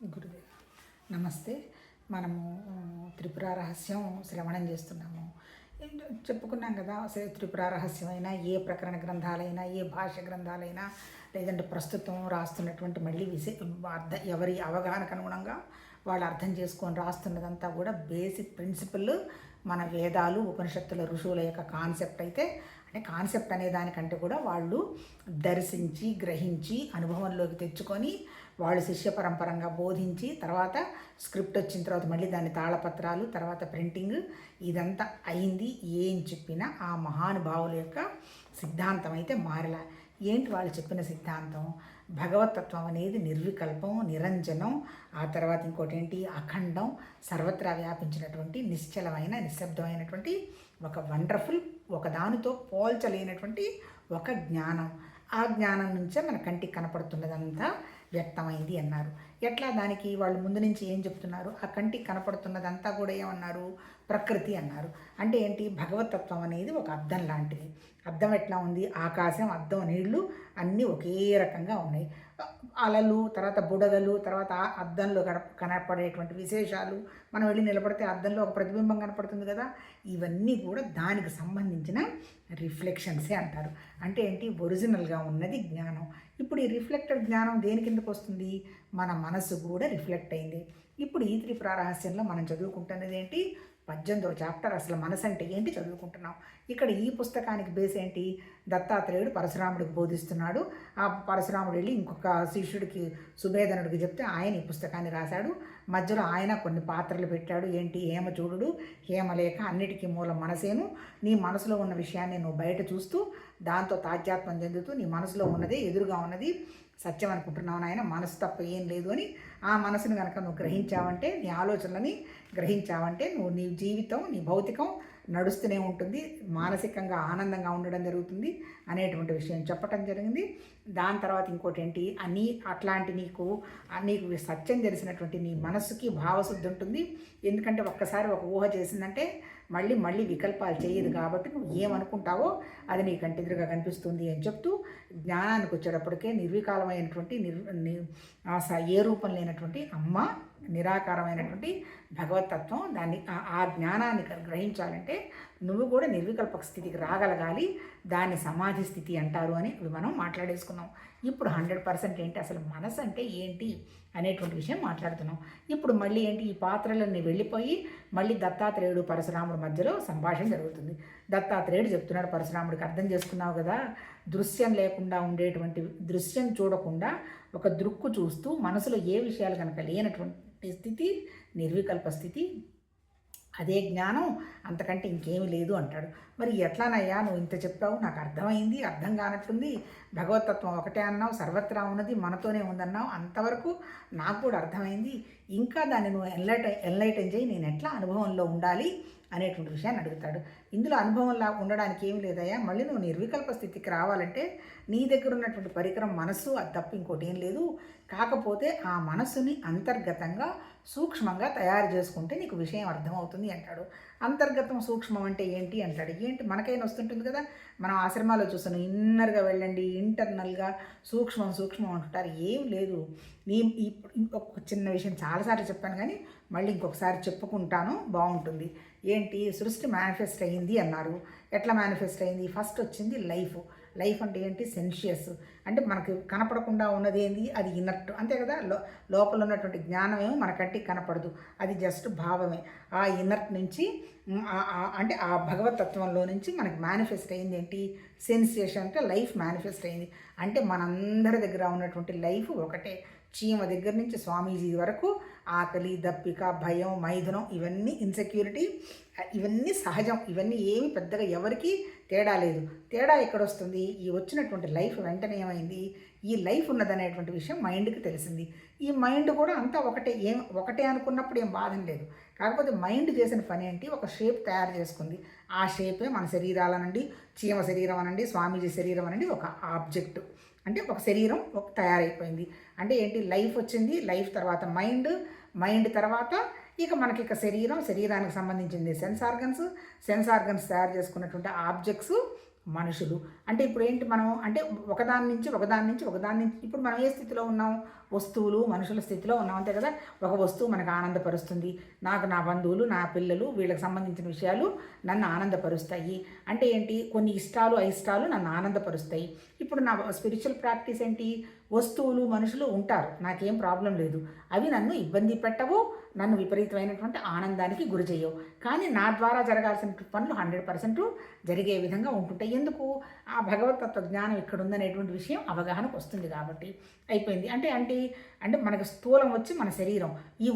గురుదేవ్ నమస్తే. మనము త్రిపుర రహస్యం శ్రవణం చేస్తున్నాము. చెప్పుకున్నాం కదా త్రిపుర రహస్యమైనా ఏ ప్రకరణ గ్రంథాలైనా ఏ భాష గ్రంథాలైనా లేదంటే ప్రస్తుతం రాస్తున్నటువంటి మళ్ళీ విశే అర్థ ఎవరి అవగాహనకు అనుగుణంగా వాళ్ళు అర్థం చేసుకొని రాస్తున్నదంతా కూడా బేసిక్ ప్రిన్సిపల్ మన వేదాలు ఉపనిషత్తుల ఋషువుల యొక్క కాన్సెప్ట్ అయితే అంటే కాన్సెప్ట్ అనే దానికంటే కూడా వాళ్ళు దర్శించి గ్రహించి అనుభవంలోకి తెచ్చుకొని వాళ్ళు శిష్య పరంపరంగా బోధించి తర్వాత స్క్రిప్ట్ వచ్చిన తర్వాత మళ్ళీ దాని తాళపత్రాలు తర్వాత ప్రింటింగ్ ఇదంతా అయింది. ఏం చెప్పినా ఆ మహానుభావుల యొక్క సిద్ధాంతం అయితే మారలా. ఏంటి వాళ్ళు చెప్పిన సిద్ధాంతం? భగవతత్వం అనేది నిర్వికల్పం నిరంజనం ఆ తర్వాత ఇంకోటి ఏంటి? అఖండం సర్వత్రా వ్యాపించినటువంటి నిశ్చలమైన నిశ్శబ్దమైనటువంటి ఒక వండర్ఫుల్ ఒక దానితో పోల్చలేనటువంటి ఒక జ్ఞానం. ఆ జ్ఞానం నుంచే మన కంటికి కనపడుతున్నదంతా వ్యక్తమైంది అన్నారు. ఎట్లా దానికి వాళ్ళు ముందు నుంచి ఏం చెప్తున్నారు? ఆ కంటికి కనపడుతున్నదంతా కూడా ఏమన్నారు? ప్రకృతి అన్నారు. అంటే ఏంటి? భగవతత్వం అనేది ఒక అర్థం లాంటిది. అర్థం ఎట్లా ఉంది? ఆకాశం అర్థం నీళ్ళు అన్నీ ఒకే రకంగా ఉన్నాయి. అలలు తర్వాత బుడగలు తర్వాత ఆ అద్దంలో కన కనపడేటువంటి విశేషాలు. మనం వెళ్ళి నిలబడితే అద్దంలో ఒక ప్రతిబింబం కనపడుతుంది కదా? ఇవన్నీ కూడా దానికి సంబంధించిన రిఫ్లెక్షన్సే అంటారు. అంటే ఏంటి? ఒరిజినల్గా ఉన్నది జ్ఞానం. ఇప్పుడు ఈ రిఫ్లెక్టెడ్ జ్ఞానం దేని కిందకు వస్తుంది? మన మనసు కూడా రిఫ్లెక్ట్ అయింది. ఇప్పుడు ఈ త్రిపురారహస్యంలో మనం చదువుకుంటున్నది ఏంటి? పద్దెనిమిదో చాప్టర్ అసలు మనసు అంటే ఏంటి చదువుకుంటున్నాం? ఇక్కడ ఈ పుస్తకానికి బేస్ ఏంటి? దత్తాత్రేయుడు పరశురాముడికి బోధిస్తున్నాడు. ఆ పరశురాముడు వెళ్ళి ఇంకొక శిష్యుడికి సుభేదనుడికి చెప్తే ఆయన ఈ పుస్తకాన్ని రాశాడు. మధ్యలో ఆయన కొన్ని పాత్రలు పెట్టాడు. ఏంటి? హేమచూడు హేమలేఖ అన్నిటికీ మూలం మనసేను. నీ మనసులో ఉన్న విషయాన్ని నువ్వు బయట చూస్తూ దాంతో తాధ్యాత్మం చెందుతూ నీ మనసులో ఉన్నదే ఎదురుగా ఉన్నది. సత్యం అనుకుంటున్నావు నాయన మనసు తప్ప ఏం లేదు అని ఆ మనసును కనుక నువ్వు గ్రహించావంటే నీ ఆలోచనలని గ్రహించావంటే నువ్వు నీ జీవితం నీ భౌతికం నడుస్తూనే ఉంటుంది మానసికంగా ఆనందంగా ఉండడం జరుగుతుంది అనేటువంటి విషయం చెప్పటం జరిగింది. దాని తర్వాత ఇంకోటి ఏంటి? నీ అట్లాంటి నీకు నీకు సత్యం తెలిసినటువంటి నీ మనస్సుకి భావశుద్ధి ఉంటుంది. ఎందుకంటే ఒక్కసారి ఒక ఊహ చేసిందంటే మళ్ళీ మళ్ళీ వికల్పాలు చేయదు కాబట్టి నువ్వు ఏమనుకుంటావో అది నీ కంటెదురుగా కనిపిస్తుంది అని చెప్తూ జ్ఞానానికి వచ్చేటప్పటికే నిర్వికాలమైనటువంటి నిర్ ఆ ఏ రూపం లేనటువంటి అమ్మ నిరాకారమైనటువంటి భగవతత్వం దాన్ని ఆ- జ్ఞానాన్ని గ్రహించాలంటే నువ్వు కూడా నిర్వికల్పక స్థితికి రాగలగాలి. దాన్ని సమాధి స్థితి అంటారు అని ఇవి మనం మాట్లాడేసుకున్నాం. ఇప్పుడు హండ్రెడ్ పర్సెంట్ ఏంటి? అసలు మనసు అంటే ఏంటి? అనేటువంటి విషయం మాట్లాడుతున్నాం. ఇప్పుడు మళ్ళీ ఏంటి? ఈ పాత్రలన్నీ వెళ్ళిపోయి మళ్ళీ దత్తాత్రేయుడు పరశురాముడు మధ్యలో సంభాషణ జరుగుతుంది. దత్తాత్రేయుడు చెప్తున్నాడు పరశురాముడికి అర్థం చేసుకున్నావు కదా? దృశ్యం లేకుండా ఉండేటువంటి దృశ్యం చూడకుండా ఒక దృక్కు చూస్తూ మనసులో ఏ విషయాలు కనుక లేనటువంటి స్థితి నిర్వికల్ప స్థితి అదే జ్ఞానం అంతకంటే ఇంకేమీ లేదు అంటాడు. మరి ఎట్లానయ్యా నువ్వు ఇంత చెప్పావు? నాకు అర్థమైంది అర్థం కానట్టుంది. భగవతత్వం ఒకటే అన్నావు సర్వత్రా ఉన్నది మనతోనే ఉందన్నావు. అంతవరకు నాకు కూడా అర్థమైంది. ఇంకా దాన్ని నువ్వు ఎన్లైట్ ఎన్లైటన్ చేయి. నేను ఎట్లా అనుభవంలో ఉండాలి అనేటువంటి విషయాన్ని అడుగుతాడు. ఇందులో అనుభవంలా ఉండడానికి ఏమి లేదయ్యా. మళ్ళీ నువ్వు నిర్వికల్ప స్థితికి రావాలంటే నీ దగ్గర ఉన్నటువంటి పరికరం మనస్సు అది తప్ప ఇంకోటి ఏం లేదు. కాకపోతే ఆ మనస్సుని అంతర్గతంగా సూక్ష్మంగా తయారు చేసుకుంటే నీకు విషయం అర్థమవుతుంది అంటాడు. అంతర్గతం సూక్ష్మం అంటే ఏంటి అంటాడు. ఏంటి? మనకైనా వస్తుంటుంది కదా. మనం ఆశ్రమాల్లో చూసాను ఇన్నర్గా వెళ్ళండి ఇంటర్నల్గా సూక్ష్మం సూక్ష్మం అంటుంటారు. ఏం లేదు. నీ ఇప్పుడు ఇంకొక చిన్న విషయం చాలాసార్లు చెప్పాను కానీ మళ్ళీ ఇంకొకసారి చెప్పుకుంటాను బాగుంటుంది. ఏంటి? సృష్టి మేనిఫెస్ట్ అయ్యింది అన్నారు. ఎట్లా మేనిఫెస్ట్ అయింది? ఫస్ట్ వచ్చింది లైఫ్. లైఫ్ అంటే ఏంటి? సెన్షియస్. అంటే మనకు కనపడకుండా ఉన్నది ఏంది? అది ఇనర్ట్ అంతే కదా? లో లోపల ఉన్నటువంటి జ్ఞానమేమో మన కనపడదు. అది జస్ట్ భావమే. ఆ ఇనర్ట్ నుంచి అంటే ఆ భగవతత్వంలో నుంచి మనకి మేనిఫెస్ట్ అయింది ఏంటి? సెన్సేషన్ అంటే లైఫ్ మేనిఫెస్ట్ అయింది. అంటే మనందరి దగ్గర ఉన్నటువంటి లైఫ్ ఒకటే. చీమ దగ్గర నుంచి స్వామీజీ వరకు ఆకలి దప్పిక భయం మైథునం ఇవన్నీ ఇన్సెక్యూరిటీ ఇవన్నీ సహజం. ఇవన్నీ ఏమి పెద్దగా ఎవరికి తేడా లేదు. తేడా ఎక్కడ వస్తుంది ఈ వచ్చినటువంటి లైఫ్ వెంటనే ఏమైంది? ఈ లైఫ్ ఉన్నదనేటువంటి విషయం మైండ్కి తెలిసింది. ఈ మైండ్ కూడా అంతా ఒకటే ఏం ఒకటే అనుకున్నప్పుడు ఏం బాధం లేదు. కాకపోతే మైండ్ చేసిన పని ఏంటి? ఒక షేప్ తయారు చేసుకుంది. ఆ షేపే మన శరీరాలనండి చీమ శరీరం అనండి స్వామీజీ శరీరం అనండి ఒక ఆబ్జెక్ట్. అంటే ఒక శరీరం ఒక తయారైపోయింది. అంటే ఏంటి? లైఫ్ వచ్చింది లైఫ్ తర్వాత మైండ్ మైండ్ తర్వాత ఇక మనకి ఇక శరీరం శరీరానికి సంబంధించింది సెన్స్ ఆర్గన్స్. సెన్స్ ఆర్గన్స్ తయారు చేసుకున్నటువంటి ఆబ్జెక్ట్స్ మనుషులు. అంటే ఇప్పుడు ఏంటి మనం? అంటే ఒకదాని నుంచి ఒకదాని నుంచి ఒకదాని నుంచి ఇప్పుడు మనం ఏ స్థితిలో ఉన్నాం? వస్తువులు మనుషుల స్థితిలో ఉన్నాం. అంతే కదా? ఒక వస్తువు మనకు ఆనందపరుస్తుంది. నాకు నా బంధువులు నా పిల్లలు వీళ్ళకి సంబంధించిన విషయాలు నన్ను ఆనందపరుస్తాయి. అంటే ఏంటి? కొన్ని ఇష్టాలు అయిష్టాలు నన్ను ఆనందపరుస్తాయి. ఇప్పుడు నా స్పిరిచువల్ ప్రాక్టీస్ ఏంటి? వస్తువులు మనుషులు ఉంటారు. నాకేం ప్రాబ్లం లేదు. అవి నన్ను ఇబ్బంది పెట్టవు. నన్ను విపరీతమైనటువంటి ఆనందానికి గురి చేయవు. కానీ నా ద్వారా జరగాల్సిన పనులు హండ్రెడ్ పర్సెంట్ జరిగే విధంగా ఉంటుంటాయి. ఎందుకు? ఆ భగవతత్వ జ్ఞానం ఇక్కడ ఉందనేటువంటి విషయం అవగాహనకు వస్తుంది కాబట్టి అయిపోయింది. అంటే అంటే అంటే మనకు స్థూలం వచ్చి మన శరీరం. ఈ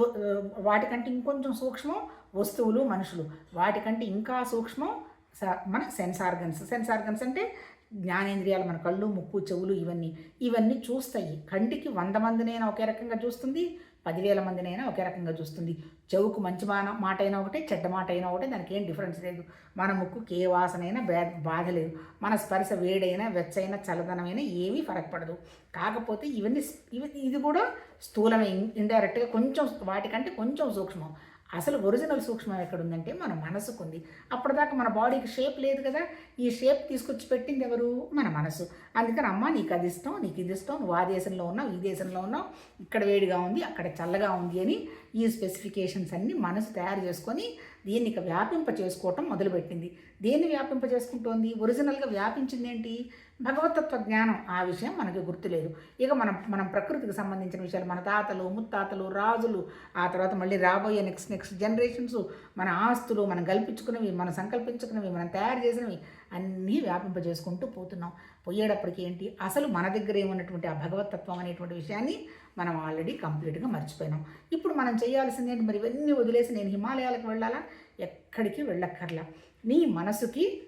వాటికంటే ఇంకొంచెం సూక్ష్మం వస్తువులు మనుషులు. వాటికంటే ఇంకా సూక్ష్మం స- మన సెన్స్ ఆర్గన్స్ సెన్స్ ఆర్గన్స్ అంటే జ్ఞానేంద్రియాలు మన కళ్ళు ముక్కు చెవులు ఇవన్నీ. ఇవన్నీ చూస్తాయి. కంటికి వంద మందినైనా ఒకే రకంగా చూస్తుంది. పదివేల మందినైనా ఒకే రకంగా చూస్తుంది. చెవుకు మంచి మాన మాట అయినా ఒకటే చెడ్డ మాట అయినా ఒకటే దానికి ఏం డిఫరెన్స్ లేదు. మన ముక్కుకి ఏ వాసనైనా బే బాధ లేదు మన స్పర్శ వేడైనా వెచ్చైనా చల్లదనమైనా ఏమీ ఫరక్ పడదు. కాకపోతే ఇవన్నీ ఇవి ఇది కూడా స్థూలమే. ఇండైరెక్ట్గా కొంచెం వాటికంటే కొంచెం సూక్ష్మం. అసలు ఒరిజినల్ సూక్ష్మం ఎక్కడుందంటే మన మనసుకుంది. అప్పటిదాకా మన బాడీకి షేప్ లేదు కదా ఈ షేప్ తీసుకొచ్చి పెట్టింది ఎవరు? మన మనసు. అందుకని అమ్మ నీకు అది ఇష్టం నీకు ఇది ఇష్టం నువ్వు ఆ దేశంలో ఉన్నావు ఈ దేశంలో ఉన్నావు ఇక్కడ వేడిగా ఉంది అక్కడ చల్లగా ఉంది అని ఈ స్పెసిఫికేషన్స్ అన్నీ మనసు తయారు చేసుకొని దీన్ని ఇక వ్యాపింప చేసుకోవటం మొదలుపెట్టింది. దేన్ని వ్యాపింప చేసుకుంటోంది? ఒరిజినల్గా వ్యాపించింది ఏంటి భగవతత్వ జ్ఞానం ఆ విషయం మనకి గుర్తులేదు. ఇక మనం మనం ప్రకృతికి సంబంధించిన విషయాలు మన తాతలు ముత్తాతలు రాజులు ఆ తర్వాత మళ్ళీ రాబోయే నెక్స్ట్ నెక్స్ట్ జనరేషన్స్ మన ఆస్తులు మనం కల్పించుకున్నవి మనం సంకల్పించుకున్నవి మనం తయారు చేసినవి అన్నీ వ్యాపింపజేసుకుంటూ పోతున్నాం. పోయేటప్పటికి ఏంటి? అసలు మన దగ్గర ఏమన్నటువంటి ఆ భగవతత్వం అనేటువంటి విషయాన్ని మనం ఆల్రెడీ కంప్లీట్గా మర్చిపోయినాం. ఇప్పుడు మనం చేయాల్సింది ఏంటి? మరి ఇవన్నీ వదిలేసి నేను హిమాలయాలకు వెళ్ళాలా? ఎక్కడికి వెళ్ళక్కర్లా. నీ మనసుకి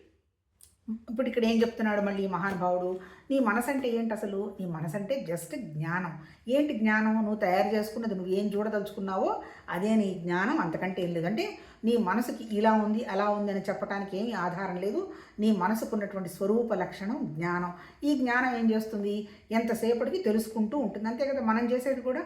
ఇప్పుడు ఇక్కడ ఏం చెప్తున్నాడు మళ్ళీ మహానుభావుడు? నీ మనసు అంటే ఏంటి అసలు? నీ మనసు అంటే జస్ట్ జ్ఞానం. ఏంటి జ్ఞానం? నువ్వు తయారు చేసుకున్నది నువ్వు ఏం చూడదలుచుకున్నావో అదే నీ జ్ఞానం అంతకంటే ఏం లేదు. అంటే నీ మనసుకి ఇలా ఉంది అలా ఉంది అని చెప్పడానికి ఏమీ ఆధారం లేదు. నీ మనసుకున్నటువంటి స్వరూప లక్షణం జ్ఞానం. ఈ జ్ఞానం ఏం చేస్తుంది? ఎంతసేపటికి తెలుసుకుంటూ ఉంటుంది. అంతే కదా మనం చేసేది కూడా.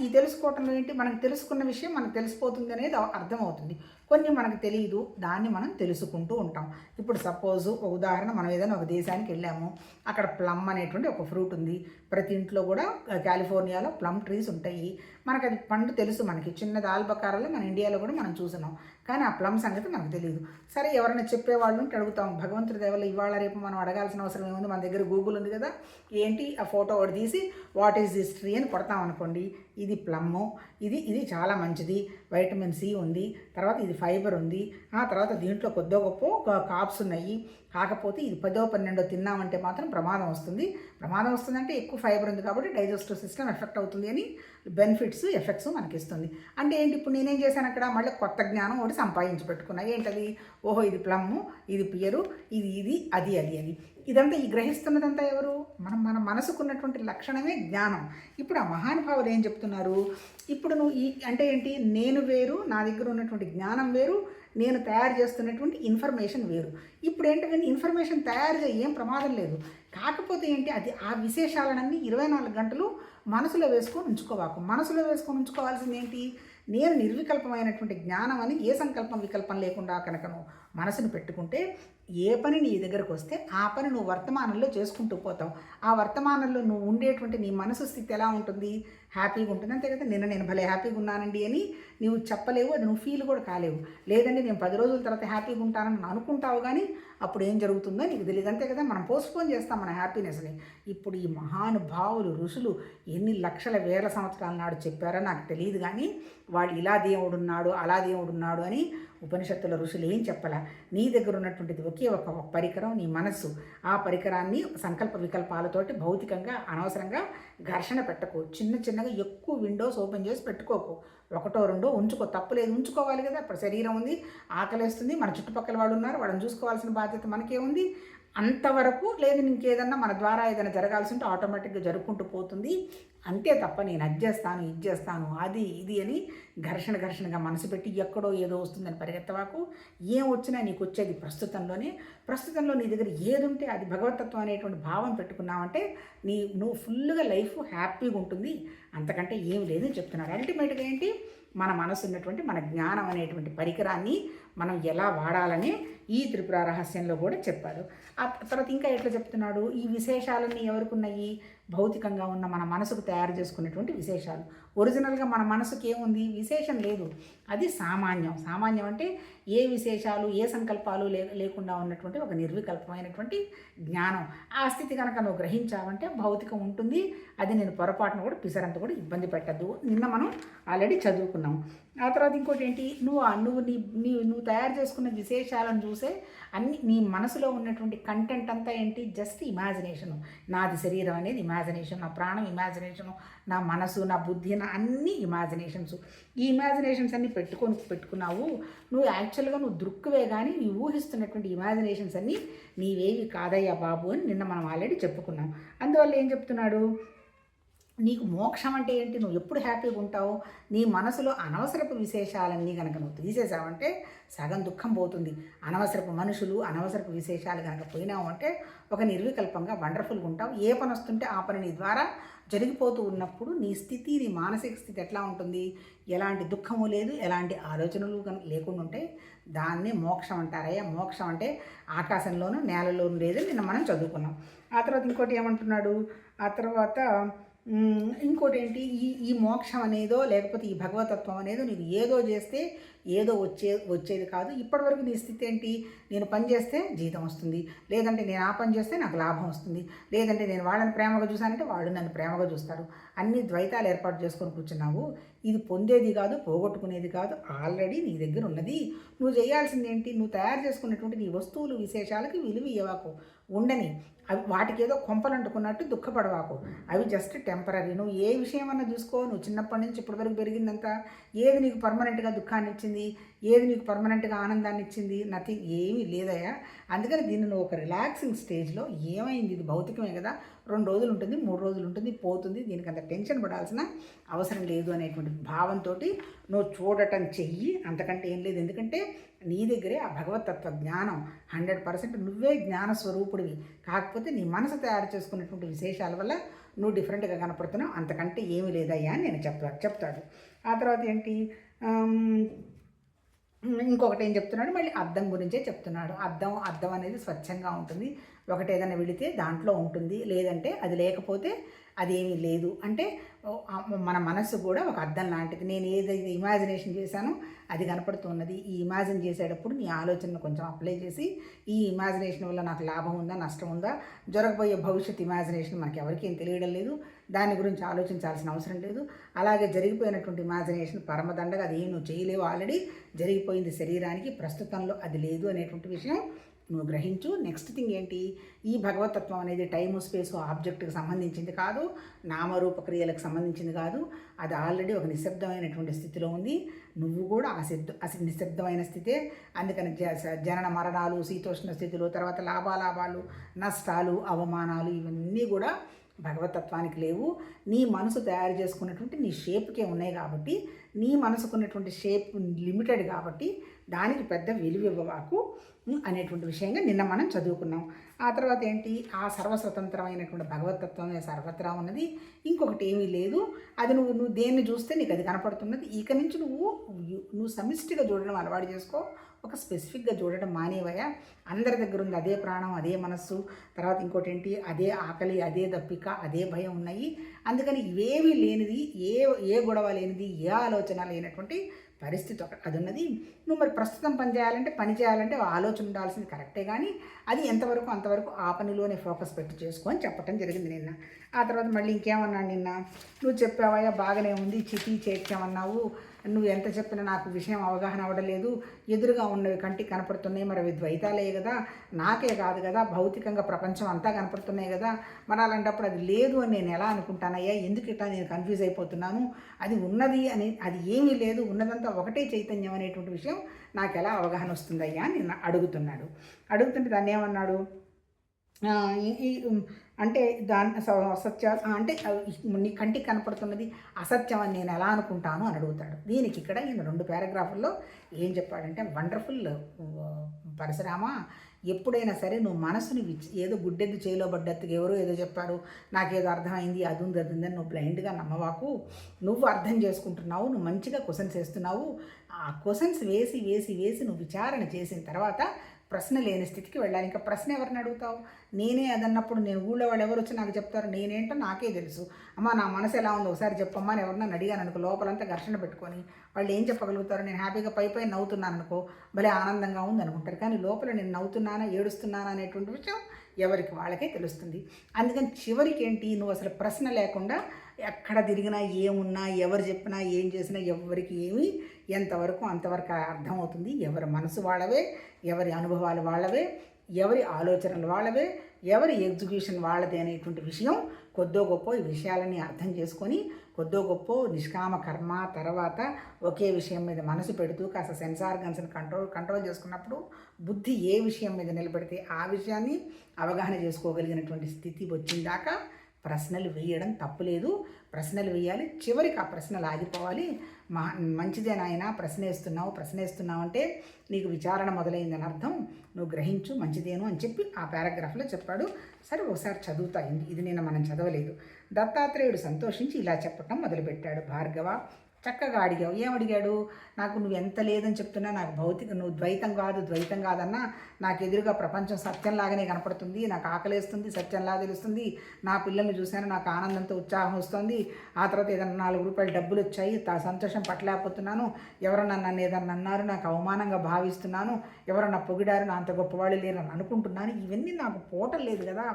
ఈ తెలుసుకోవటంలో ఏంటి? మనకు తెలుసుకున్న విషయం మనకు తెలిసిపోతుంది అనేది అర్థమవుతుంది. కొన్ని మనకు తెలియదు దాన్ని మనం తెలుసుకుంటూ ఉంటాం. ఇప్పుడు సపోజ్ ఒక ఉదాహరణ మనం ఏదైనా ఒక దేశానికి వెళ్ళాము. అక్కడ ప్లమ్ అనేటువంటి ఒక ఫ్రూట్ ఉంది. ప్రతి ఇంట్లో కూడా కాలిఫోర్నియాలో ప్లమ్ ట్రీస్ ఉంటాయి. మనకు అది పండు తెలుసు మనకి. చిన్న దాల్బకారాలు మన ఇండియాలో కూడా మనం చూసినాం. కానీ ఆ ప్లమ్ సంగతి మనకు తెలియదు సరే ఎవరైనా చెప్పేవాళ్ళు ఉంటే అడుగుతాం. భగవంతుడి దేవలు ఇవాళ రేపు మనం అడగాల్సిన అవసరం ఏముంది? మన దగ్గర గూగుల్ ఉంది కదా. ఏంటి? ఆ ఫోటో ఒకటి తీసి వాట్ ఈస్ దిస్ ట్రీ? అని కొడతాం అనుకోండి. ఇది ప్లమ్ము. ఇది ఇది చాలా మంచిది. వైటమిన్ సి ఉంది. తర్వాత ఇది ఫైబర్ ఉంది. ఆ తర్వాత దీంట్లో కొద్దో గొప్ప కాప్స్ ఉన్నాయి. కాకపోతే ఇది పదో పన్నెండో తిన్నామంటే మాత్రం ప్రమాదం వస్తుంది. ప్రమాదం వస్తుందంటే ఎక్కువ ఫైబర్ ఉంది కాబట్టి డైజెస్టివ్ సిస్టమ్ ఎఫెక్ట్ అవుతుంది అని బెనిఫిట్స్ ఎఫెక్ట్స్ మనకి ఇస్తుంది అంటే ఏంటి ఇప్పుడు నేనేం చేశాను అక్కడ? మళ్ళీ కొత్త జ్ఞానం ఒకటి సంపాదించి పెట్టుకున్నా. ఏంటది? ఓహో ఇది ప్లమ్ము ఇది పియరు ఇది ఇది అది అది అని ఇదంతా ఈ గ్రహిస్తున్నదంతా ఎవరు? మనం మన మనసుకున్నటువంటి లక్షణమే జ్ఞానం. ఇప్పుడు ఆ మహానుభావులు ఏం చెప్తున్నారు? ఇప్పుడు నువ్వు ఈ అంటే ఏంటి? నేను వేరు నా దగ్గర ఉన్నటువంటి జ్ఞానం వేరు నేను తయారు చేస్తున్నటువంటి ఇన్ఫర్మేషన్ వేరు. ఇప్పుడు ఏంటంటే ఇన్ఫర్మేషన్ తయారు చేయ ఏం ప్రమాదం లేదు. కాకపోతే ఏంటి అది ఆ విశేషాలన్నీ ఇరవై నాలుగు గంటలు మనసులో వేసుకొని ఉంచుకోవాకు. మనసులో వేసుకొని ఉంచుకోవాల్సింది ఏంటి? నేను నిర్వికల్పమైనటువంటి జ్ఞానం అని ఏ సంకల్పం వికల్పం లేకుండా కనుక నువ్వు మనసును పెట్టుకుంటే ఏ పని నీ దగ్గరకు వస్తే ఆ పని నువ్వు వర్తమానంలో చేసుకుంటూ పోతావు. ఆ వర్తమానంలో నువ్వు ఉండేటువంటి నీ మనసు స్థితి ఎలా ఉంటుంది? హ్యాపీగా ఉంటుంది. అంతే కదా నిన్న నేను భలే హ్యాపీగా ఉన్నానండి అని నువ్వు చెప్పలేవు అది నువ్వు ఫీల్ కూడా కాలేవు. లేదండి నేను పది రోజుల తర్వాత హ్యాపీగా ఉంటానని అనుకుంటావు కానీ అప్పుడు ఏం జరుగుతుందో నీకు తెలియదు అంతే కదా మనం పోస్ట్పోన్ చేస్తాం మన హ్యాపీనెస్ని. ఇప్పుడు ఈ మహానుభావులు ఋషులు ఎన్ని లక్షల వేల సంవత్సరాల నాడు చెప్పారో నాకు తెలియదు కానీ వాడు ఇలా దేవుడున్నాడు అలా దేవుడున్నాడు అని ఉపనిషత్తుల ఋషులు ఏం చెప్పాలా? నీ దగ్గర ఉన్నటువంటిది ఒకే ఒక పరికరం నీ మనస్సు. ఆ పరికరాన్ని సంకల్ప వికల్పాలతోటి భౌతికంగా అనవసరంగా ఘర్షణ పెట్టకు. చిన్న చిన్నగా ఎక్కువ విండోస్ ఓపెన్ చేసి పెట్టుకోకు. ఒకటో రెండో ఉంచుకో. తప్పులేదు ఉంచుకోవాలి కదా. ఇప్పుడు శరీరం ఉంది ఆకలేస్తుంది మన చుట్టుపక్కల వాళ్ళు ఉన్నారు వాళ్ళని చూసుకోవాల్సిన బాధ్యత మనకేముంది అంతవరకు లేదు ఇంకేదన్నా మన ద్వారా ఏదైనా జరగాల్సి ఉంటే ఆటోమేటిక్గా జరుపుకుంటూ పోతుంది. అంతే తప్ప నేను అది చేస్తాను ఇది చేస్తాను అది ఇది అని ఘర్షణ ఘర్షణగా మనసు పెట్టి ఎక్కడో ఏదో వస్తుందని పరిగెత్తవాకు. ఏం వచ్చినా నీకు వచ్చేది ప్రస్తుతంలోనే. ప్రస్తుతంలో నీ దగ్గర ఏది ఉంటే అది భగవతత్వం అనేటువంటి భావం పెట్టుకున్నావంటే నీ నువ్వు ఫుల్గా లైఫ్ హ్యాపీగా ఉంటుంది. అంతకంటే ఏం లేదని చెప్తున్నారు అల్టిమేట్గా ఏంటి? మన మనసు ఉన్నటువంటి మన జ్ఞానం అనేటువంటి పరికరాన్ని మనం ఎలా వాడాలని ఈ త్రిపుర రహస్యంలో కూడా చెప్పారు. ఆ తర్వాత ఇంకా ఎట్లా చెప్తున్నాడు? ఈ విశేషాలన్నీ ఎవరికి ఉన్నాయి భౌతికంగా ఉన్న మన మనసుకు తయారు చేసుకునేటువంటి విశేషాలు. ఒరిజినల్గా మన మనసుకి ఏముంది? విశేషం లేదు. అది సామాన్యం. సామాన్యం అంటే ఏ విశేషాలు ఏ సంకల్పాలు లే లేకుండా ఉన్నటువంటి ఒక నిర్వికల్పమైనటువంటి జ్ఞానం. ఆ స్థితి కనుక నువ్వు గ్రహించావంటే భౌతికం ఉంటుంది. అది నేను పొరపాటును కూడా పిసరంత కూడా ఇబ్బంది పెట్టద్దు. నిన్న మనం ఆల్రెడీ చదువుకున్నాం. ఆ తర్వాత ఇంకోటి ఏంటి? నువ్వు ఆ- నువ్వు నీ నీ నువ్వు తయారు చేసుకున్న విశేషాలను చూసే అన్ని నీ మనసులో ఉన్నటువంటి కంటెంట్ అంతా ఏంటి? జస్ట్ ఇమాజినేషను నాది శరీరం అనేది ఇమాజినేషన్ నా ప్రాణం ఇమాజినేషను నా మనసు నా బుద్ధి నా అన్ని ఇమాజినేషన్స్ ఈ ఇమాజినేషన్స్ అన్నీ పెట్టుకొని పెట్టుకున్నావు నువ్వు యాక్చువల్గా నువ్వు దృక్కువే కానీ నీ ఊహిస్తున్నటువంటి ఇమాజినేషన్స్ అన్నీ నీవేవి కాదయ్యా బాబు అని నిన్న మనం ఆల్రెడీ చెప్పుకున్నాం. అందువల్ల ఏం చెప్తున్నాడు? నీకు మోక్షం అంటే ఏంటి? నువ్వు ఎప్పుడు హ్యాపీగా ఉంటావు? నీ మనసులో అనవసరపు విశేషాలన్నీ కనుక నువ్వు తీసేసావంటే సగం దుఃఖం పోతుంది. అనవసరపు మనుషులు అనవసరపు విశేషాలు కనుక పోయినావు అంటే ఒక నిర్వికల్పంగా వండర్ఫుల్గా ఉంటావు. ఏ పని వస్తుంటే ఆ పని నీ ద్వారా జరిగిపోతూ ఉన్నప్పుడు నీ స్థితి నీ మానసిక స్థితి ఎట్లా ఉంటుంది? ఎలాంటి దుఃఖము లేదు ఎలాంటి ఆలోచనలు కనుక లేకుండా ఉంటే దాన్నే మోక్షం అంటారయ్యా. మోక్షం అంటే ఆకాశంలోనూ నేలలోనూ లేదని నిన్న మనం చదువుకున్నాం. ఆ తర్వాత ఇంకోటి ఏమంటున్నాడు? ఆ తర్వాత ఇంకోటి ఏంటి ఈ ఈ మోక్షం అనేదో లేకపోతే ఈ భగవతత్వం అనేదో నీకు ఏదో చేస్తే ఏదో వచ్చే వచ్చేది కాదు. ఇప్పటివరకు నీ స్థితి ఏంటి? నేను పని చేస్తే జీతం వస్తుంది. లేదంటే నేను ఆ పని చేస్తే నాకు లాభం వస్తుంది. లేదంటే నేను వాళ్ళని ప్రేమగా చూశానంటే వాళ్ళు నన్ను ప్రేమగా చూస్తారు. అన్ని ద్వైతాలు ఏర్పాటు చేసుకొని కూర్చున్నావు. ఇది పొందేది కాదు పోగొట్టుకునేది కాదు. ఆల్రెడీ నీ దగ్గర ఉన్నది. నువ్వు చేయాల్సింది ఏంటి? నువ్వు తయారు చేసుకున్నటువంటి నీ వస్తువులు విశేషాలకి విలువ ఇవ్వకు. ఉండని. అవి వాటికి ఏదో కొంపలు అంటుకున్నట్టు దుఃఖపడవాకు. అవి జస్ట్ టెంపరీ నువ్వు ఏ విషయం అన్నా చూసుకో. నువ్వు చిన్నప్పటి నుంచి ఇప్పటివరకు పెరిగిందంతా. ఏది నీకు పర్మనెంట్గా దుఃఖాన్ని ఇచ్చింది ఏది నీకు పర్మనెంట్గా ఆనందాన్ని ఇచ్చింది? నథింగ్ ఏమీ లేదయ్యా. అందుకని దీన్ని నువ్వు ఒక రిలాక్సింగ్ స్టేజ్లో ఏమైంది? ఇది భౌతికమే కదా. రెండు రోజులు ఉంటుంది మూడు రోజులు ఉంటుంది పోతుంది. దీనికి అంత టెన్షన్ పడాల్సిన అవసరం లేదు అనేటువంటి భావంతో నువ్వు చూడటం చెయ్యి. అంతకంటే ఏం లేదు. ఎందుకంటే నీ దగ్గరే ఆ భగవతత్వ జ్ఞానం హండ్రెడ్ పర్సెంట్ నువ్వే జ్ఞాన స్వరూపుడివి. కాకపోతే నీ మనసు తయారు చేసుకున్నటువంటి విశేషాల వల్ల నువ్వు డిఫరెంట్గా కనపడుతున్నావు. అంతకంటే ఏమీ లేదయ్యా అని నేను చెప్తాడు చెప్తాడు ఆ తర్వాత ఏంటి? ఇంకొకటి ఏం చెప్తున్నాడు? మళ్ళీ అద్దం గురించే చెప్తున్నాడు. అద్దం అద్దం అనేది స్వచ్ఛంగా ఉంటుంది. ఒకటి ఏదైనా వెళితే దాంట్లో ఉంటుంది. లేదంటే అది లేకపోతే అదేమీ లేదు. అంటే మన మనసు కూడా ఒక అద్దం లాంటిది. నేను ఏదైతే ఇమాజినేషన్ చేశానో అది కనపడుతున్నది. ఈ ఇమాజిన్ చేసేటప్పుడు నీ ఆలోచనను కొంచెం అప్లై చేసి ఈ ఇమాజినేషన్ వల్ల నాకు లాభం ఉందా నష్టం ఉందా? జరగబోయే భవిష్యత్ ఇమాజినేషన్ మనకి ఎవరికి ఏం తెలియడం లేదు. దాని గురించి ఆలోచించాల్సిన అవసరం లేదు. అలాగే జరిగిపోయినటువంటి ఇమాజినేషన్ పరమదండగా అది ఏం నువ్వు చేయలేవు ఆల్రెడీ జరిగిపోయింది శరీరానికి ప్రస్తుతంలో అది లేదు అనేటువంటి విషయం నువ్వు గ్రహించు. నెక్స్ట్ థింగ్ ఏంటి? ఈ భగవతత్వం అనేది టైము స్పేసు ఆబ్జెక్ట్కి సంబంధించింది కాదు. నామరూప క్రియలకు సంబంధించింది కాదు. అది ఆల్రెడీ ఒక నిశ్శబ్దమైనటువంటి స్థితిలో ఉంది. నువ్వు కూడా ఆ సిద్ధ అసలు నిశ్శబ్దమైన స్థితే. అందుకని జ స- జనన మరణాలు శీతోష్ణ స్థితులు తర్వాత లాభాలాభాలు నష్టాలు అవమానాలు ఇవన్నీ కూడా భగవతత్వానికి లేవు. నీ మనసు తయారు చేసుకున్నటువంటి నీ షేప్కే ఉన్నాయి కాబట్టి నీ మనసుకున్నటువంటి షేప్ లిమిటెడ్ కాబట్టి దానికి పెద్ద విలువ ఇవ్వవాకు అనేటువంటి విషయంగా నిన్న మనం చదువుకున్నాం. ఆ తర్వాత ఏంటి? ఆ సర్వస్వతంత్రమైనటువంటి భగవతత్వమే సర్వత్రా ఉన్నది. ఇంకొకటి ఏమీ లేదు. అది నువ్వు నువ్వు దేన్ని చూస్తే నీకు అది కనపడుతున్నది. ఇక నుంచి నువ్వు నువ్వు సమిష్టిగా చూడడం అలవాటు చేసుకో. ఒక స్పెసిఫిక్గా చూడడం మానేవయ్యా? అందరి దగ్గర ఉంది అదే ప్రాణం అదే మనస్సు తర్వాత ఇంకోటి ఏంటి అదే ఆకలి అదే దప్పిక అదే భయం ఉన్నాయి. అందుకని ఇవేమీ లేనిది ఏ ఏ గొడవ లేనిది ఏ ఆలోచన లేనటువంటి పరిస్థితి ఒక అది ఉన్నది. నువ్వు మరి ప్రస్తుతం పని చేయాలంటే పని చేయాలంటే ఆ ఆలోచన ఉండాల్సింది కరెక్టే కానీ అది ఎంతవరకు అంతవరకు ఆ పనిలోనే ఫోకస్ పెట్టి చేసుకొని చెప్పటం జరిగింది నిన్న. ఆ తర్వాత మళ్ళీ ఇంకేమన్నాను నిన్న? నువ్వు చెప్పావయ్యా బాగానే ఉంది చిటి చేర్చామన్నావు. నువ్వు ఎంత చెప్పినా నాకు విషయం అవగాహన అవ్వడలేదు. ఎదురుగా ఉన్నవి కంటికి కనపడుతున్నాయి. మరి అవి ద్వైతాలే కదా. నాకే కాదు కదా. భౌతికంగా ప్రపంచం అంతా కనపడుతున్నాయి కదా. మరి అలాంటప్పుడు అది లేదు అని నేను ఎలా అనుకుంటానయ్యా ఎందుకు ఇట్లా నేను కన్ఫ్యూజ్ అయిపోతున్నాను? అది ఉన్నది అని అది ఏమీ లేదు. ఉన్నదంతా ఒకటే చైతన్యం అనేటువంటి విషయం నాకు ఎలా అవగాహన వస్తుందయ్యా అని అడుగుతున్నాడు. అడుగుతుంటే దాన్ని ఏమన్నాడు? ఈ- అంటే దాని స- అసత్య అంటే నీ కంటికి కనపడుతున్నది అసత్యం అని నేను ఎలా అనుకుంటాను అని అడుగుతాడు. దీనికి ఇక్కడ ఈయన రెండు పారాగ్రాఫుల్లో ఏం చెప్పాడంటే వండర్ఫుల్ పరశురామ ఎప్పుడైనా సరే నువ్వు మనసుని ఏదో గుడ్డెద్దు చేలో పడ్డట్టుగా ఎవరో ఏదో చెప్పారు నాకేదో అర్థమైంది అది ఉంది అది ఉందని నువ్వు బ్లైండ్గా నమ్మవాకు. నువ్వు అర్థం చేసుకుంటున్నావు నువ్వు మంచిగా క్వశ్చన్స్ వేస్తున్నావు. ఆ క్వశ్చన్స్ వేసి వేసి వేసి నువ్వు విచారణ చేసిన తర్వాత ప్రశ్న లేని స్థితికి వెళ్ళాలి. ఇంకా ప్రశ్న ఎవరిని అడుగుతావు? నేనే అదన్నప్పుడు నేను ఊళ్ళో వాళ్ళు ఎవరు వచ్చి నాకు చెప్తారు? నేనేంటో నాకే తెలుసు. అమ్మ నా మనసు ఎలా ఉందో ఒకసారి చెప్పమ్మా అని ఎవరినైనా అడిగాను అనుకో లోపలంతా ఘర్షణ పెట్టుకొని వాళ్ళు ఏం చెప్పగలుగుతారు? నేను హ్యాపీగా పై పై నవ్వుతున్నాను అనుకో భలే ఆనందంగా ఉంది అనుకుంటారు కానీ లోపల నేను నవ్వుతున్నానా ఏడుస్తున్నానా అనేటువంటి విషయం ఎవరికి వాళ్ళకే తెలుస్తుంది. అందుకని చివరికి ఏంటి నువ్వు అసలు ప్రశ్న లేకుండా ఎక్కడ తిరిగినా ఏమున్నా ఎవరు చెప్పినా ఏం చేసినా ఎవరికి ఏమి ఎంతవరకు అంతవరకు అర్థమవుతుంది. ఎవరి మనసు వాళ్ళవే ఎవరి అనుభవాలు వాళ్ళవే ఎవరి ఆలోచనలు వాళ్ళవే ఎవరి ఎగ్జిక్యూషన్ వాళ్ళదే అనేటువంటి విషయం కొద్దో గొప్ప ఈ విషయాలని అర్థం చేసుకొని కొద్దో గొప్ప నిష్కామ కర్మ తర్వాత ఒకే విషయం మీద మనసు పెడుతూ కాస్త సెన్సార్ గన్స్ని కంట్రోల్ కంట్రోల్ చేసుకున్నప్పుడు బుద్ధి ఏ విషయం మీద నిలబెడితే ఆ విషయాన్ని అవగాహన చేసుకోగలిగినటువంటి స్థితి వచ్చిందాకా ప్రశ్నలు వేయడం తప్పులేదు. ప్రశ్నలు వేయాలి. చివరికి ఆ ప్రశ్నలు ఆగిపోవాలి. మా మంచిదే నాయన ప్రశ్న వేస్తున్నావు ప్రశ్న వేస్తున్నావు అంటే నీకు విచారణ మొదలైందని అర్థం. నువ్వు గ్రహించు మంచిదేను అని చెప్పి ఆ పారాగ్రాఫ్లో చెప్పాడు. సరే ఒకసారి చదువుతా. ఇది- నేను మనం చదవలేదు. దత్తాత్రేయుడు సంతోషించి ఇలా చెప్పటం మొదలుపెట్టాడు. భార్గవ చక్కగా అడిగావు. ఏం అడిగాడు? నాకు నువ్వు ఎంత లేదని చెప్తున్నా నాకు భౌతిక నువ్వు ద్వైతం కాదు ద్వైతం కాదన్నా నాకు ఎదురుగా ప్రపంచం సత్యంలాగానే కనపడుతుంది నాకు ఆకలేస్తుంది సత్యంలా తెలుస్తుంది నా పిల్లల్ని చూశాను నాకు ఆనందంతో ఉత్సాహం వస్తుంది ఆ తర్వాత ఏదన్నా నాలుగు రూపాయలు డబ్బులు వచ్చాయి తా సంతోషం పట్టలేకపోతున్నాను ఎవరన్నా నన్ను ఏదన్నా అన్నారు నాకు అవమానంగా భావిస్తున్నాను ఎవరన్నా పొగిడారు నా అంత గొప్పవాళ్ళు లేరని అనుకుంటున్నాను ఇవన్నీ నాకు పోటం లేదు కదా.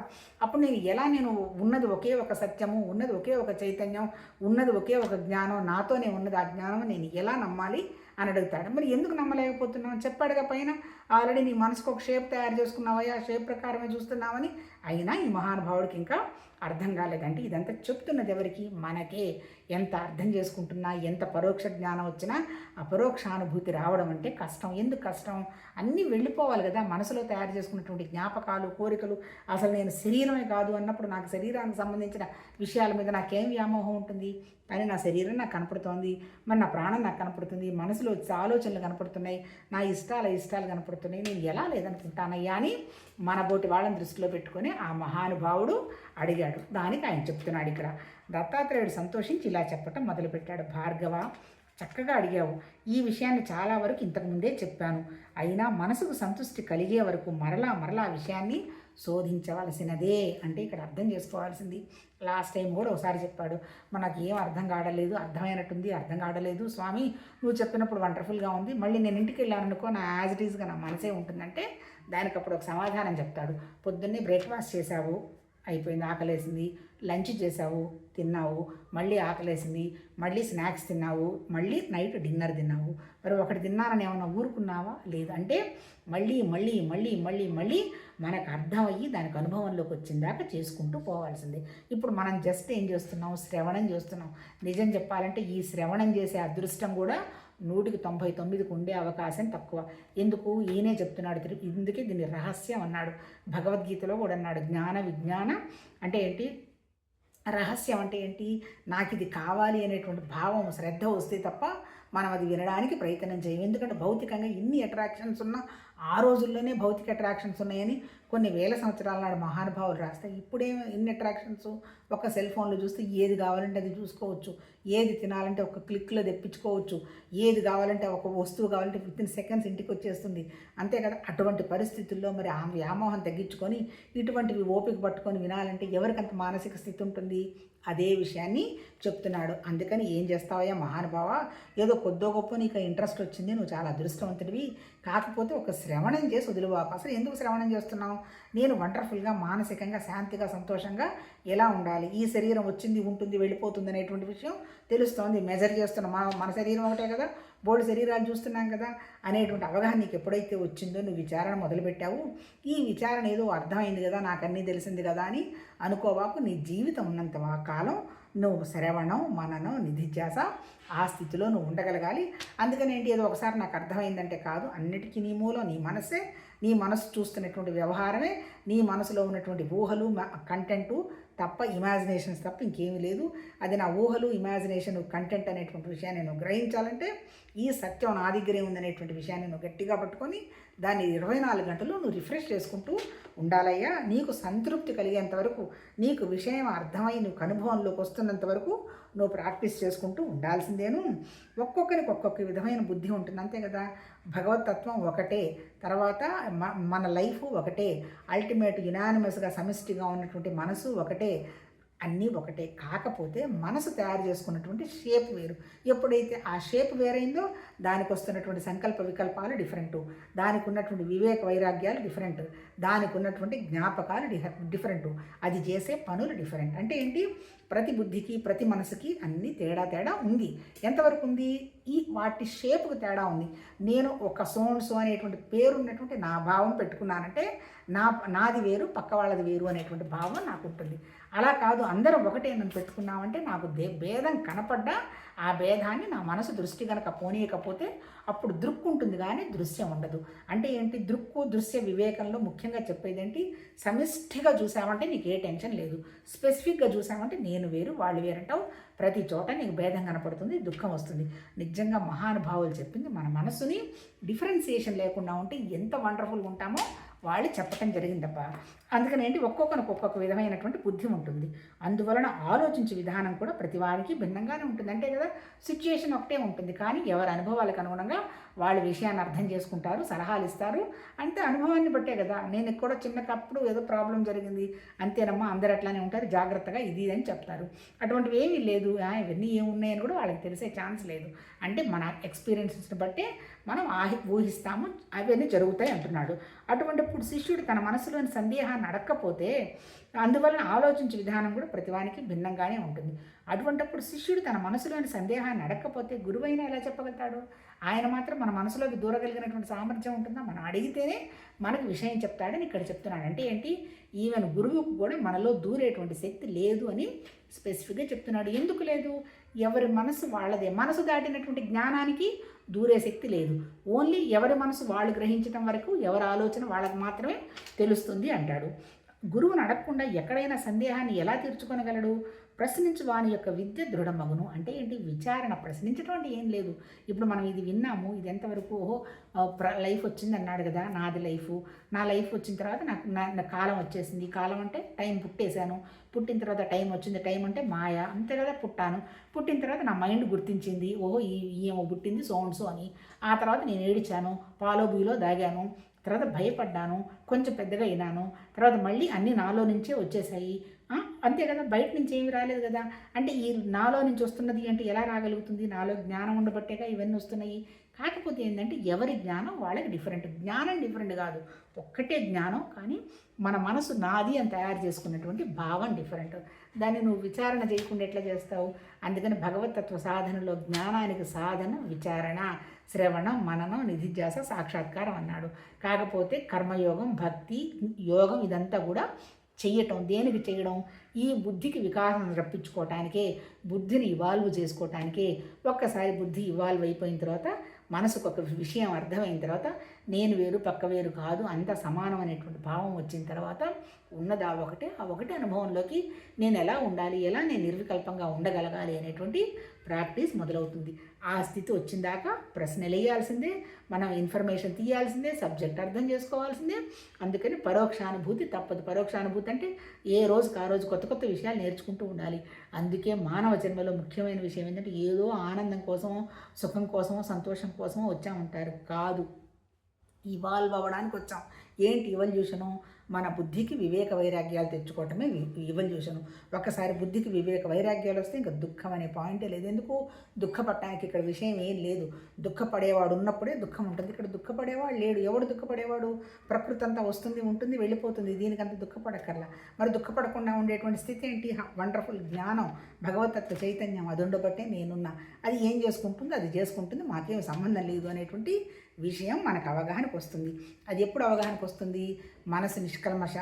అప్పుడు నేను ఎలా నేను ఉన్నది ఒకే ఒక సత్యము ఉన్నది ఒకే ఒక చైతన్యం ఉన్నది ఒకే ఒక జ్ఞానం నాతోనే ఉన్నది ఆ జ్ఞానం నేను ఎలా నమ్మాలి అని అడుగుతాడు. మరి ఎందుకు నమ్మలేకపోతున్నావు? చెప్పాడుగా పైన ఆల్రెడీ నీ మనసుకు ఒక షేప్ తయారు చేసుకున్నావయ్యా ఆ షేప్ ప్రకారమే చూస్తున్నావని అయినా ఈ మహానుభావుడికి ఇంకా అర్థం కాలేదంటే ఇదంతా చెప్తున్నది ఎవరికి? మనకే. ఎంత అర్థం చేసుకుంటున్నా ఎంత పరోక్ష జ్ఞానం వచ్చినా అపరోక్షానుభూతి రావడం అంటే కష్టం. ఎందుకు కష్టం? అన్నీ వెళ్ళిపోవాలి కదా. మనసులో తయారు చేసుకున్నటువంటి జ్ఞాపకాలు కోరికలు అసలు నేను శరీరమే కాదు అన్నప్పుడు నాకు శరీరానికి సంబంధించిన విషయాల మీద నాకేం వ్యామోహం ఉంటుంది? కానీ నా శరీరం నాకు కనపడుతోంది. మరి నా ప్రాణం నాకు కనపడుతుంది. మనసులో ఆలోచనలు కనపడుతున్నాయి. నా ఇష్టాల ఇష్టాలు కనపడుతున్నాయి. నేను ఎలా లేదనుకుంటానయ్యా అని మన బోటి వాళ్ళని దృష్టిలో పెట్టుకొని ఆ మహానుభావుడు అడిగాడు. దానికి ఆయన చెప్తున్నాడు ఇక్కడ. దత్తాత్రేయుడు సంతోషించి ఇలా చెప్పటం మొదలుపెట్టాడు. భార్గవ చక్కగా అడిగావు. ఈ విషయాన్ని చాలా వరకు ఇంతకుముందే చెప్పాను. అయినా మనసుకు సంతృష్టి కలిగే వరకు మరలా మరలా విషయాన్ని శోధించవలసినదే అంటే ఇక్కడ అర్థం చేసుకోవాల్సింది. లాస్ట్ టైం కూడా ఒకసారి చెప్పాడు. మనకి ఏం అర్థం కావడలేదు అర్థమైనట్టుంది అర్థం కావడలేదు స్వామి నువ్వు చెప్పినప్పుడు వండర్ఫుల్గా ఉంది. మళ్ళీ నేను ఇంటికి వెళ్ళాననుకో నా యాజ్ ఇట్ ఈస్గా నా మనసే ఉంటుందంటే దానికి అప్పుడు ఒక సమాధానం చెప్తాడు. పొద్దున్నే బ్రేక్ఫాస్ట్ చేశావు అయిపోయింది ఆకలేసింది. లంచ్ చేసావు తిన్నావు. మళ్ళీ ఆకలేసింది. మళ్ళీ స్నాక్స్ తిన్నావు. మళ్ళీ నైట్ డిన్నర్ తిన్నావు. మరి ఒకటి తిన్నానని ఏమైనా ఊరుకున్నావా? లేదు. అంటే మళ్ళీ మళ్ళీ మళ్ళీ మళ్ళీ మళ్ళీ మనకు అర్థమయ్యి దానికి అనుభవంలోకి వచ్చిందాక చేసుకుంటూ పోవాల్సిందే. ఇప్పుడు మనం జస్ట్ ఏం చేస్తున్నాం? శ్రవణం చేస్తున్నాం. నిజం చెప్పాలంటే ఈ శ్రవణం చేసే అదృష్టం కూడా నూటికి తొంభై తొమ్మిదికి ఉండే అవకాశం తక్కువ. ఎందుకు? ఈయనే చెప్తున్నాడు ఇందుకే దీన్ని రహస్యం అన్నాడు. భగవద్గీతలో కూడా అన్నాడు జ్ఞాన విజ్ఞాన అంటే ఏంటి? రహస్యం అంటే ఏంటి? నాకు ఇది కావాలి అనేటువంటి భావం శ్రద్ధ వస్తే తప్ప మనం అది వినడానికి ప్రయత్నం చేయం ఎందుకంటే భౌతికంగా ఇన్ని అట్రాక్షన్స్ ఉన్నా ఆ రోజుల్లోనే భౌతిక అట్రాక్షన్స్ ఉన్నాయని కొన్ని వేల సంవత్సరాల నాడు మహానుభావులు రాస్తే ఇప్పుడేం ఎన్ని అట్రాక్షన్స్ ఒక సెల్ ఫోన్లో చూస్తే ఏది కావాలంటే అది చూసుకోవచ్చు. ఏది తినాలంటే ఒక క్లిక్లో తెప్పించుకోవచ్చు. ఏది కావాలంటే ఒక వస్తువు కావాలంటే విత్ ఇన్ సెకండ్స్ ఇంటికి వచ్చేస్తుంది. అంతే కదా అటువంటి పరిస్థితుల్లో మరి ఆ వ్యామోహం తగ్గించుకొని ఇటువంటివి ఓపిక పట్టుకొని వినాలంటే ఎవరికంత మానసిక స్థితి ఉంటుంది? అదే విషయాన్ని చెప్తున్నాడు. అందుకని ఏం చేస్తావయ్యా మహానుభావ? ఏదో కొద్దో గొప్ప నీకు ఇంట్రెస్ట్ వచ్చింది నువ్వు చాలా అదృష్టవంతుడివి. కాకపోతే ఒక శ్రవణం చేసి వదిలివాకు అసలు ఎందుకు శ్రవణం చేస్తున్నావు? నేను వండర్ఫుల్గా మానసికంగా శాంతిగా సంతోషంగా ఎలా ఉండాలి? ఈ శరీరం వచ్చింది ఉంటుంది వెళ్ళిపోతుంది అనేటువంటి విషయం తెలుస్తోంది. మెజర్ చేస్తున్నాం మన మన శరీరం ఒకటే కదా? బోర్డు శరీరాలు చూస్తున్నాం కదా? అనేటువంటి అవగాహన నీకు ఎప్పుడైతే వచ్చిందో నువ్వు విచారణ మొదలుపెట్టావు. ఈ విచారణ ఏదో అర్థమైంది కదా? నాకు అన్నీ తెలిసింది కదా? అని అనుకోవాకు నీ జీవితం ఉన్నంత కాలం నువ్వు శ్రవణం మననం నిధిధ్యాస ఆ స్థితిలో నువ్వు ఉండగలగాలి. అందుకని ఏంటి? ఏదో ఒకసారి నాకు అర్థమైందంటే కాదు. అన్నిటికీ నీ మూలం నీ మనసే నీ మనసు చూస్తున్నటువంటి వ్యవహారమే. నీ మనసులో ఉన్నటువంటి ఊహలు కంటెంటు తప్ప ఇమాజినేషన్స్ తప్ప ఇంకేమీ లేదు. అది నా ఊహలు ఇమాజినేషన్ కంటెంట్ అనేటువంటి విషయాన్ని నేను గ్రహించాలంటే ఈ సత్యం నా దగ్గరే ఉందనేటువంటి విషయాన్ని నువ్వు గట్టిగా పట్టుకొని దాన్ని ఇరవై నాలుగు గంటలు నువ్వు రిఫ్రెష్ చేసుకుంటూ ఉండాలయ్యా. నీకు సంతృప్తి కలిగేంత వరకు నీకు విషయం అర్థమై నువ్వు అనుభవంలోకి వస్తున్నంత వరకు నువ్వు ప్రాక్టీస్ చేసుకుంటూ ఉండాల్సిందేను. ఒక్కొక్కరికి ఒక్కొక్క విధమైన బుద్ధి ఉంటుంది. అంతే కదా? భగవతత్వం ఒకటే. తర్వాత మ మన లైఫ్ ఒకటే. అల్టిమేట్ యునానిమస్గా సమిష్టిగా ఉన్నటువంటి మనసు ఒకటే. అన్నీ ఒకటే. కాకపోతే మనసు తయారు చేసుకున్నటువంటి షేప్ వేరు. ఎప్పుడైతే ఆ షేప్ వేరైందో దానికి వస్తున్నటువంటి సంకల్ప వికల్పాలు డిఫరెంట్. దానికి ఉన్నటువంటి వివేక వైరాగ్యాలు డిఫరెంట్. దానికి ఉన్నటువంటి జ్ఞాపకాలు డిఫరెంట్. అది చేసే పనులు డిఫరెంట్. అంటే ఏంటి? ప్రతి బుద్ధికి ప్రతి మనసుకి అన్ని తేడా తేడా ఉంది. ఎంతవరకు ఉంది? ఈ వాటి షేప్కి తేడా ఉంది. నేను ఒక సోన్ సో అనేటువంటి పేరు ఉన్నటువంటి నా భావం పెట్టుకున్నానంటే నా నాది వేరు పక్క వాళ్ళది వేరు అనేటువంటి భావం నాకు ఉంటుంది. అలా కాదు అందరం ఒకటే నన్ను పెట్టుకున్నామంటే నాకు దే భేదం కనపడ్డా ఆ భేదాన్ని నా మనసు దృష్టి కనుక పోనీయకపోతే అప్పుడు దృక్కు ఉంటుంది కానీ దృశ్యం ఉండదు. అంటే ఏంటి? దృక్కు దృశ్య వివేకంలో ముఖ్యంగా చెప్పేది ఏంటి? సమిష్టిగా చూసామంటే నీకు ఏ టెన్షన్ లేదు. స్పెసిఫిక్గా చూసామంటే నేను వేరు వాళ్ళు వేరంటావు ప్రతి చోట నీకు భేదం కనపడుతుంది దుఃఖం వస్తుంది. నిజంగా మహానుభావులు చెప్పింది మన మనసుని డిఫరెన్సియేషన్ లేకుండా ఉంటే ఎంత వండర్ఫుల్గా ఉంటామో వాళ్ళు చెప్పటం జరిగిందబ్బా. అందుకని ఏంటి ఒక్కొక్కరికి ఒక్కొక్క విధమైనటువంటి బుద్ధి ఉంటుంది. అందువలన ఆలోచించే విధానం కూడా ప్రతి వారికి భిన్నంగానే ఉంటుంది. అంటే కదా? సిచ్యుయేషన్ ఒకటే ఉంటుంది. కానీ ఎవరి అనుభవాలకు అనుగుణంగా వాళ్ళ విషయాన్ని అర్థం చేసుకుంటారు సలహాలు ఇస్తారు. అంతే అనుభవాన్ని బట్టే కదా? నేను కూడా చిన్నకప్పుడు ఏదో ప్రాబ్లం జరిగింది. అంతేనమ్మా అందరు అట్లానే ఉంటారు. జాగ్రత్తగా ఇది అని చెప్తారు. అటువంటివి ఏమీ లేదు. ఇవన్నీ ఏమున్నాయని కూడా వాళ్ళకి తెలిసే ఛాన్స్ లేదు. అంటే మన ఎక్స్పీరియన్సెస్ని బట్టే మనం ఆహి ఊహిస్తాము. అవన్నీ జరుగుతాయి అంటున్నాడు. అటువంటిప్పుడు శిష్యుడు తన మనసులోని సందేహాన్ని నడకపోతే అందువలన ఆలోచించే విధానం కూడా ప్రతివానికి భిన్నంగానే ఉంటుంది. అటువంటప్పుడు శిష్యుడు తన మనసులోని సందేహాన్ని అడగకపోతే గురువైన ఎలా చెప్పగలుగుతాడు? ఆయన మాత్రం మన మనసులోకి దూరగలిగినటువంటి సామర్థ్యం ఉంటుందా? మనం అడిగితేనే మనకు విషయం చెప్తాడని ఇక్కడ చెప్తున్నాడు. అంటే ఏంటి? ఈవెన్ గురువుకు కూడా మనలో దూరేటువంటి శక్తి లేదు అని స్పెసిఫిక్గా చెప్తున్నాడు. ఎందుకు లేదు? ఎవరి మనసు వాళ్ళదే. మనసు దాటినటువంటి జ్ఞానానికి దూరే శక్తి లేదు. ఓన్లీ ఎవరి మనసు వాళ్ళు గ్రహించడం వరకు ఎవరి ఆలోచన వాళ్ళకి మాత్రమే తెలుస్తుంది అంటాడు. గురువు అడగకుండా ఎక్కడైనా సందేహాన్ని ఎలా తీర్చుకొనగలడు? ప్రశ్నించు వాని యొక్క విద్య దృఢమగును. అంటే ఏంటి? విచారణ ప్రశ్నించడం అంటే ఏం లేదు. ఇప్పుడు మనం ఇది విన్నాము ఇది ఎంతవరకు ఓహో ప్ర లైఫ్ వచ్చింది అన్నాడు కదా నాది లైఫ్. నా లైఫ్ వచ్చిన తర్వాత నాకు నా కాలం వచ్చేసింది. కాలం అంటే టైం పుట్టేశాను. పుట్టిన తర్వాత టైం వచ్చింది. టైం అంటే మాయ. అంతే కదా పుట్టాను. పుట్టిన తర్వాత నా మైండ్ గుర్తించింది. ఓహో ఈ ఏమో పుట్టింది సోన్సో అని. ఆ తర్వాత నేను ఏడిచాను పాలో బీలో దాగాను. తర్వాత భయపడ్డాను కొంచెం పెద్దగా అయినాను. తర్వాత మళ్ళీ అన్నీ నాలో నుంచే వచ్చేసాయి అంతే కదా బయట నుంచి ఏమి రాలేదు కదా. అంటే ఈ నాలో నుంచి వస్తున్నది అంటే ఎలా రాగలుగుతుంది? నాలో జ్ఞానం ఉండబట్టేగా ఇవన్నీ వస్తున్నాయి. కాకపోతే ఏంటంటే ఎవరి జ్ఞానం వాళ్ళకి డిఫరెంట్ జ్ఞానం డిఫరెంట్ కాదు. ఒక్కటే జ్ఞానం కానీ మన మనసు నాది అని తయారు చేసుకున్నటువంటి భావం డిఫరెంట్ దాన్ని నువ్వు విచారణ చేయకుండా ఎట్లా చేస్తావు? అందుకని భగవతత్వ సాధనలో జ్ఞానానికి సాధన విచారణ శ్రవణం మననం నిధిధ్యాస సాక్షాత్కారం అన్నాడు. కాకపోతే కర్మయోగం భక్తి యోగం ఇదంతా కూడా చెయ్యటం దేనికి చేయడం ఈ బుద్ధికి వికాసం రప్పించుకోవటానికే బుద్ధిని ఇవాల్వ్ చేసుకోవటానికే ఒక్కసారి బుద్ధి ఇవాల్వ్ అయిపోయిన తర్వాత మనసుకు ఒక విషయం అర్థమైన తర్వాత నేను వేరు పక్క వేరు కాదు అంత సమానం అనేటువంటి భావం వచ్చిన తర్వాత ఉన్నది ఆ ఒకటే ఆ ఒకటి అనుభవంలోకి నేను ఎలా ఉండాలి ఎలా నేను నిర్వికల్పంగా ఉండగలగాలి అనేటువంటి ప్రాక్టీస్ మొదలవుతుంది. ఆ స్థితి వచ్చిన దాకా ప్రశ్నలు వేయాల్సిందే మనం ఇన్ఫర్మేషన్ తీయాల్సిందే సబ్జెక్ట్ అర్థం చేసుకోవాల్సిందే. అందుకని పరోక్షానుభూతి తప్పదు. పరోక్షానుభూతి అంటే ఏ రోజుకి ఆ రోజు కొత్త కొత్త విషయాలు నేర్చుకుంటూ ఉండాలి. అందుకే మానవ జన్మలో ముఖ్యమైన విషయం ఏంటంటే ఏదో ఆనందం కోసమో సుఖం కోసమో సంతోషం కోసమో వచ్చామంటారు. కాదు. ఇవాల్వ్ అవ్వడానికి వచ్చాం. ఏంటి ఇవల్యూషను మన బుద్ధికి వివేక వైరాగ్యాలు తెచ్చుకోవటమే ఈవల్యూషన్ ఒక్కసారి బుద్ధికి వివేక వైరాగ్యాలు వస్తే ఇంకా దుఃఖం అనే పాయింటే లేదు. ఎందుకు? దుఃఖపడటానికి ఇక్కడ విషయం ఏం లేదు. దుఃఖపడేవాడు ఉన్నప్పుడే దుఃఖం ఉంటుంది. ఇక్కడ దుఃఖపడేవాడు లేడు. ఎవడు దుఃఖపడేవాడు? ప్రకృతి అంతా వస్తుంది ఉంటుంది వెళ్ళిపోతుంది. దీనికంత దుఃఖపడక్కర్లా. మరి దుఃఖపడకుండా ఉండేటువంటి స్థితి ఏంటి? వండర్ఫుల్ జ్ఞానం. భగవతత్వ చైతన్యం అది ఉండబట్టే నేనున్నా. అది ఏం చేసుకుంటుంది? అది చేసుకుంటుంది. మాకేం సంబంధం లేదు అనేటువంటి విషయం మనకు అవగాహనకు వస్తుంది అది ఎప్పుడు అవగాహనకు వస్తుంది మనసుని నిష్కల్మష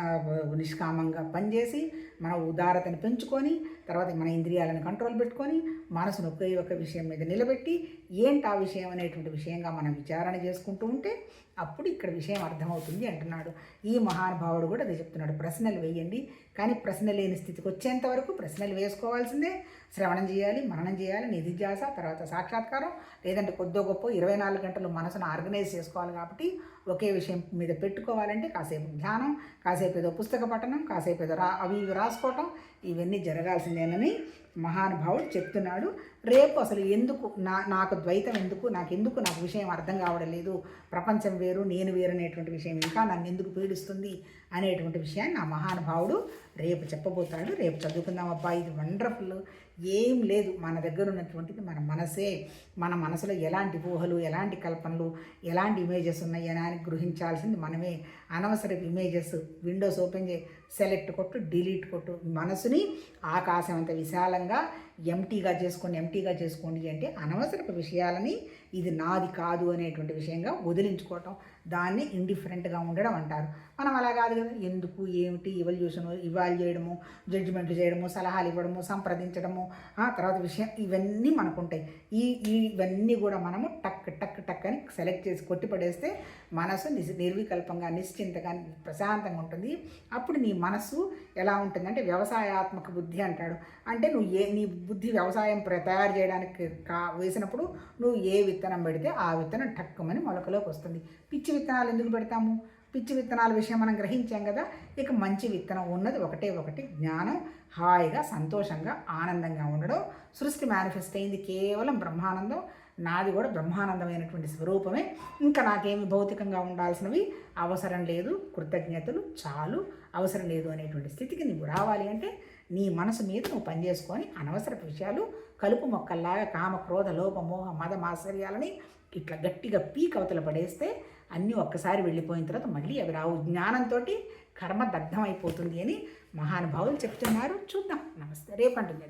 నిష్కామంగా పనిచేసి మన ఉదారతను పెంచుకొని తర్వాత మన ఇంద్రియాలను కంట్రోల్ పెట్టుకొని మనసును ఒకే ఒక విషయం మీద నిలబెట్టి ఏంటి ఆ విషయం అనేటువంటి విషయంగా మనం విచారణ చేసుకుంటూ ఉంటే అప్పుడు ఇక్కడ విషయం అర్థమవుతుంది అంటున్నాడు. ఈ మహానుభావుడు కూడా అది చెప్తున్నాడు. ప్రశ్నలు వేయండి. కానీ ప్రశ్న లేని స్థితికి వచ్చేంత వరకు ప్రశ్నలు వేసుకోవాల్సిందే. శ్రవణం చేయాలి మననం చేయాలి నిధిధ్యాస తర్వాత సాక్షాత్కారం లేదంటే కొద్దో గొప్ప ఇరవై నాలుగు గంటలు మనసును ఆర్గనైజ్ చేసుకోవాలి కాబట్టి ఒకే విషయం మీద పెట్టుకోవాలంటే కాసేపు ధ్యానం కాసేపు ఏదో పుస్తక పఠనం కాసేపు ఏదో రా అవి ఇవి రాసుకోవటం ఇవన్నీ జరగాల్సిందేనని మహానుభావుడు చెప్తున్నాడు రేపు అసలు ఎందుకు నా నాకు ద్వైతం ఎందుకు? నాకు ఎందుకు నాకు విషయం అర్థం కావడం లేదు? ప్రపంచం వేరు నేను వేరు అనేటువంటి విషయం ఇంకా నన్ను ఎందుకు పీడిస్తుంది? అనేటువంటి విషయాన్ని నా మహానుభావుడు రేపు చెప్పబోతాడు రేపు చదువుకుందాం అబ్బా ఇది వండర్ఫుల్. ఏం లేదు. మన దగ్గర ఉన్నటువంటిది మన మనసే. మన మనసులో ఎలాంటి ఊహలు ఎలాంటి కల్పనలు ఎలాంటి ఇమేజెస్ ఉన్నాయి అని గ్రహించాల్సింది మనమే. అనవసరపు ఇమేజెస్ విండోస్ ఓపెన్ చేయి సెలెక్ట్ కొట్టు డిలీట్ కొట్టు. మనసుని ఆకాశం అంత విశాలంగా ఎంటీగా చేసుకోండి ఎంటీగా చేసుకోండి అంటే అనవసరపు విషయాలని ఇది నాది కాదు అనేటువంటి విషయంగా వదిలించుకోవటం. దాన్ని ఇండిఫరెంట్గా ఉండడం అంటారు. మనం అలా కాదు కదా ఎందుకు ఏమిటి ఇవల్యూషను ఇవాల్వ్ చేయడము జడ్జిమెంట్లు చేయడము సలహాలు ఇవ్వడము సంప్రదించడము ఆ తర్వాత విషయం ఇవన్నీ మనకు ఉంటాయి ఈ ఇవన్నీ కూడా మనము టక్ టక్ టక్ అని సెలెక్ట్ చేసి కొట్టిపడేస్తే మనసు నిస్ నిర్వికల్పంగా నిశ్చింతగా ప్రశాంతంగా ఉంటుంది. అప్పుడు నీ మనసు ఎలా ఉంటుందంటే వ్యవసాయాత్మక బుద్ధి అంటాడు. అంటే నువ్వు ఏ నీ బుద్ధి వ్యవసాయం ప్ర- తయారు చేయడానికి కా వేసినప్పుడు నువ్వు ఏ విత్తనం పెడితే ఆ విత్తనం టక్కుమని మొలకలోకి వస్తుంది. పిచ్చి విత్తనాలు ఎందుకు పెడతాము? పిచ్చి విత్తనాల విషయం మనం గ్రహించాం కదా. ఇక మంచి విత్తనం ఉన్నది ఒకటే ఒకటి జ్ఞానం హాయిగా సంతోషంగా ఆనందంగా ఉండడం. సృష్టి మేనిఫెస్ట్ అయింది కేవలం బ్రహ్మానందం. నాది కూడా బ్రహ్మానందమైనటువంటి స్వరూపమే. ఇంకా నాకేమి భౌతికంగా ఉండాల్సినవి? అవసరం లేదు. కృతజ్ఞతలు చాలు. అవసరం లేదు అనేటువంటి స్థితికి నువ్వు రావాలి అంటే నీ మనసు మీద నువ్వు పనిచేసుకొని అనవసరపు విషయాలు కలుపు మొక్కల్లాగా కామ క్రోధ లోప మోహ మద మాత్సర్యాలని ఇట్లా గట్టిగా పీక్ అవతల పడేస్తే అన్నీ ఒక్కసారి వెళ్ళిపోయిన తర్వాత మళ్ళీ అవి రావు. జ్ఞానంతో కర్మ దగ్ధమైపోతుంది అని మహానుభావులు చెప్తున్నారు. చూద్దాం. నమస్తే. రేపు అంటుంది